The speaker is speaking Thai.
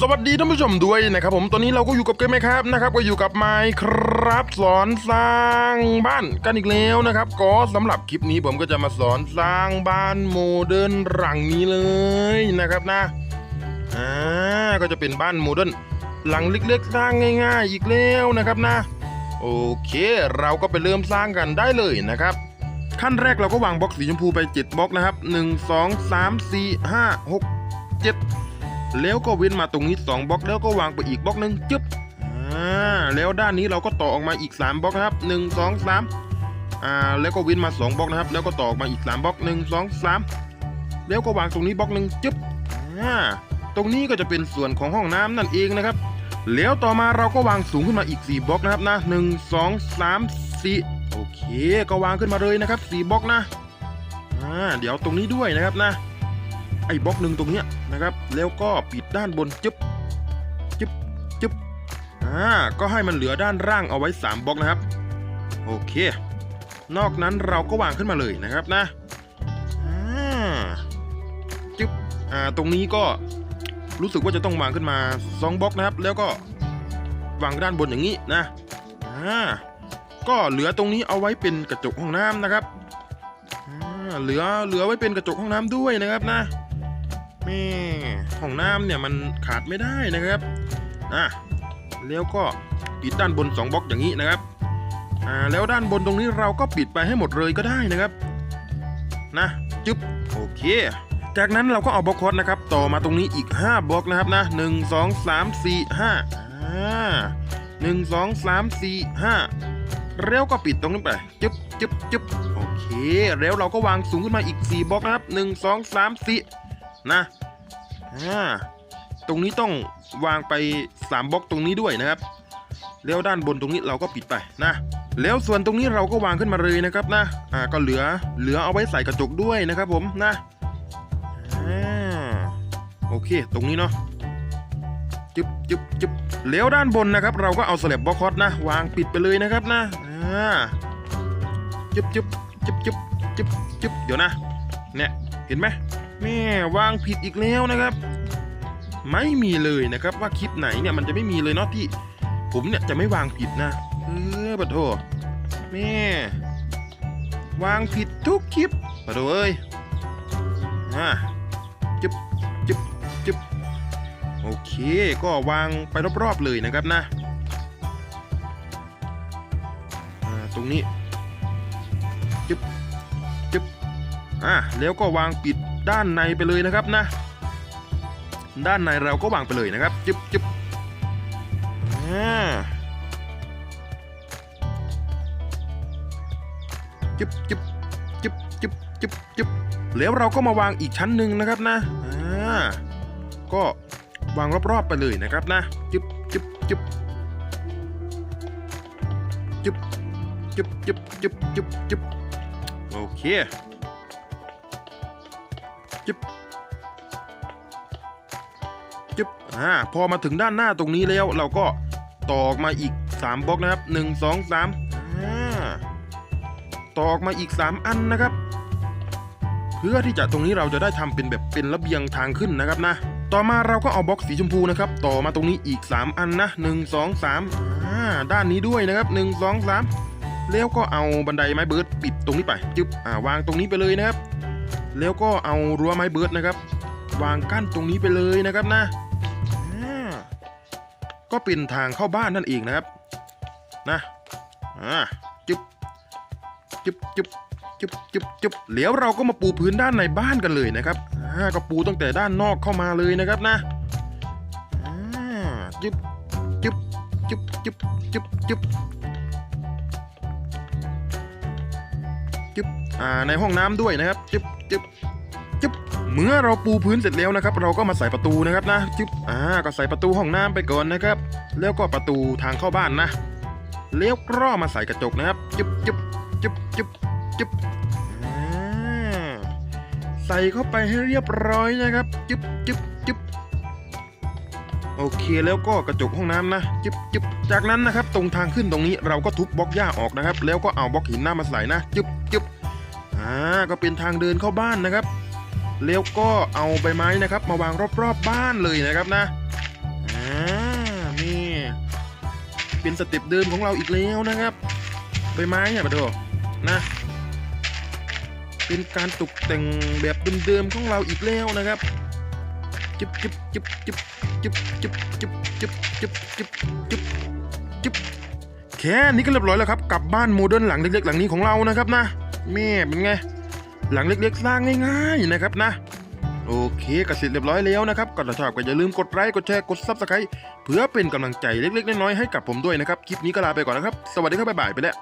สวัสดีท่านผู้ชมด้วยนะครับผมตอนนี้เราก็อยู่กับเกมไหมครับนะครับ ก็อยู่กับไมค์ครับสอนสร้างบ้านกันอีกแล้วนะครับ ก็สำหรับคลิปนี้ผมก็จะมาสอนสร้างบ้านโมเดิร์นหลังนี้เลยนะครับนะอ่าก็จะเป็นบ้านโมเดิร์นหลังเล็กๆสร้างง่าย ๆ อีกแล้วนะครับนะ โอเค เราก็ไปเริ่มสร้างกันได้เลยนะครับ ขั้นแรกเราก็วางบล็อกสีชมพูไป7บล็อกนะครับ 1 2 3 4 5 6 7 แล้วก็เว้นมาตรงนี้2บล็อกแล้วก็วางไปอีกบล็อกหนึ่งจึ๊บอ่าแล้วด้านนี้เราก็ต่อออกมาอีก 3บล็อกนะครับ 1 2 3อ่าแล้วก็เว้นมา 2บล็อกนะครับ แล้วก็ต่อออกมาอีก 3บล็อก 1 2 3 แล้วก็วางตรงนี้บล็อกหนึ่งจึ๊บอ่าตรงนี้ก็จะเป็นส่วนของห้องน้ำนั่นเองนะครับ แล้วต่อมาเราก็วางสูงขึ้นมาอีก 4บล็อกนะครับนะ1 2 3 4โอเค ก็วางขึ้นมาเลยนะครับ4บล็อกนะอ่าเดี๋ยวตรงนี้ด้วยนะครับนะ ไอ้บล็อกหนึ่งตรงเนี้ยนะครับ แล้วก็ปิดด้านบนจึ๊บจึ๊บจึ๊บอ่าก็ให้มันเหลือด้านล่างเอาไว้ 3บล็อกนะครับ โอเค นอกนั้นเราก็วางขึ้นมาเลยนะครับนะอ่าจึ๊บอ่าตรงนี้ก็รู้สึกว่าจะต้องวางขึ้นมา2บล็อกนะครับ แล้วก็วางด้านบนอย่างนี้นะอ่าก็เหลือตรงนี้เอาไว้เป็นกระจกห้องน้ำนะครับอ่าเหลือเหลือไว้เป็นกระจกห้องน้ำด้วยนะครับนะ แม่ห้องน้ำเนี่ยมันขาดไม่ได้นะครับอะแล้วก็ปิดด้านบน 2บล็อกอย่างนี้นะครับอ่าแล้วด้านบนตรงนี้เราก็ปิดไปให้หมดเลยก็ได้นะครับนะจึ๊บโอเค จากนั้นเราก็เอาบล็อกคอสนะครับ ต่อมาตรงนี้อีก 5บล็อกนะครับนะ1 2 3 4 5อ่าหนึ่งสองสามสี่ห้าแล้วก็ปิดตรงนี้ไปจึ๊บจึ๊บจึ๊บโอเค แล้วเราก็วางสูงขึ้นมาอีก 4บล็อกนะครับหนึ่งสองสามสี่ นะอ่าตรงนี้ต้องวางไป 3บล็อกตรงนี้ด้วยนะครับ แล้วด้านบนตรงนี้เราก็ปิดไปนะ แล้วส่วนตรงนี้เราก็วางขึ้นมาเลยนะครับนะอ่าก็เหลือเหลือเอาไว้ใส่กระจกด้วยนะครับผมนะอ่าโอเค ตรงนี้เนาะจึ๊บจึ๊บจึ๊บแล้วด้านบนนะครับ เราก็เอาสลับบล็อกคอสนะ วางปิดไปเลยนะครับนะอ่าจึ๊บจึ๊บจึ๊บจึ๊บจึ๊บจึ๊บเดี๋ยวนะเนี่ยเห็นไหม แม่วางผิดอีกแล้วนะครับ ไม่มีเลยนะครับ ว่าคลิปไหนเนี่ยมันจะไม่มีเลยเนาะที่ ผมเนี่ยจะไม่วางผิดนะเออปะโถแม่ วางผิดทุกคลิปปะโถเอ้ยอ่าจึ๊บจึบจึบโอเค ก็วางไปรอบๆเลยนะครับนะตรงนี้จึบจึบอ่าแล้วก็วางปิด ด้านในไปเลยนะครับนะ ด้านในเราก็วางไปเลยนะครับจึบจึบอ่าจึบจึบจึบจึบจึบจึบแล้วเราก็มาวางอีกชั้นหนึ่งนะครับนะอ่าก็วางรอบๆไปเลยนะครับนะจึบจึบจึบจึบจึบจึบจึบจึบจึบโอเค จึ๊บอ่าพอมาถึงด้านหน้าตรงนี้แล้ว เราก็ต่อออกมาอีก 3บล็อกนะครับ 1 2 3อ่าต่อออกมาอีก 3 อันนะครับ เพื่อที่จะตรงนี้เราจะได้ทำเป็นแบบเป็นระเบียงทางขึ้นนะครับนะ ต่อมาเราก็เอาบล็อกสีชมพูนะครับ ต่อมาตรงนี้อีก 3 อันนะ1 2 3อ่าด้านนี้ด้วยนะครับ 1 2 3 แล้วก็เอาบันไดไม้เบิร์ดปิดตรงนี้ไปจึ๊บอ่าวางตรงนี้ไปเลยนะครับ แล้วก็เอารั้วไม้เบิร์ดนะครับ วางกั้นตรงนี้ไปเลยนะครับนะอ่า ก็เป็นทางเข้าบ้านนั่นเองนะครับนะอ่าจึ๊บจึ๊บจึ๊บจึ๊บจึ๊บจึ๊บเดี๋ยวเราก็มาปูพื้นด้านในบ้านกันเลยนะครับอ่าก็ปูตั้งแต่ด้านนอกเข้ามาเลยนะครับนะอ่าจึ๊บจึ๊บจึ๊บจึ๊บจึ๊บจึ๊บจึ๊บอ่าในห้องน้ำด้วยนะครับจึ๊บจึ๊บจึ๊บ เมื่อเราปูพื้นเสร็จแล้วนะครับ เราก็มาใส่ประตูนะครับนะจึ๊บอ่าก็ใส่ประตูห้องน้ำไปก่อนนะครับ แล้วก็ประตูทางเข้าบ้านนะแล้วก็มาใส่กระจกนะครับจึ๊บจึ๊บจึ๊บจึ๊บจึ๊บอ่าใส่เข้าไปให้เรียบร้อยนะครับจึ๊บจึ๊บจึ๊บโอเคแล้วก็กระจกห้องน้ำนะจึ๊บจึ๊บจากนั้นนะครับ ตรงทางขึ้นตรงนี้เราก็ทุบบล็อกหญ้าออกนะครับ แล้วก็เอาบล็อกหินหน้ามาใส่นะจึ๊บจึ๊บอ่าก็เป็นทางเดินเข้าบ้านนะครับ แล้วก็เอาใบไม้นะครับ มาวางรอบๆบบ้านเลยนะครับนะอ่านี่เป็นสเต็ปเดิมของเราอีกแล้วนะครับ ใบไม้เนี่ยมาดูนะเป็นการตกแต่งแบบเดิมๆของเราอีกแล้วนะครับจิบจิบจิบจิบจิบจิบจิบจิบจิบจิบจิบจิบแค่นี้ก็เรียบร้อยแล้วครับ กลับบ้านโมเดิร์นหลังเล็กๆหลังนี้ของเรานะครับนะแม่เป็นไง หลังเล็กๆ สร้างง่ายๆนะครับนะ โอเคกระสิทธิ์เรียบร้อยแล้วนะครับก็ถ้าชอบก็อย่าลืมกดไลค์กดแชร์กดซับสไครต์เพื่อเป็นกำลังใจเล็กๆน้อยๆให้กับผมด้วยนะครับคลิปนี้ก็ลาไปก่อนนะครับ สวัสดีครับบ๊ายบายไปแล้ว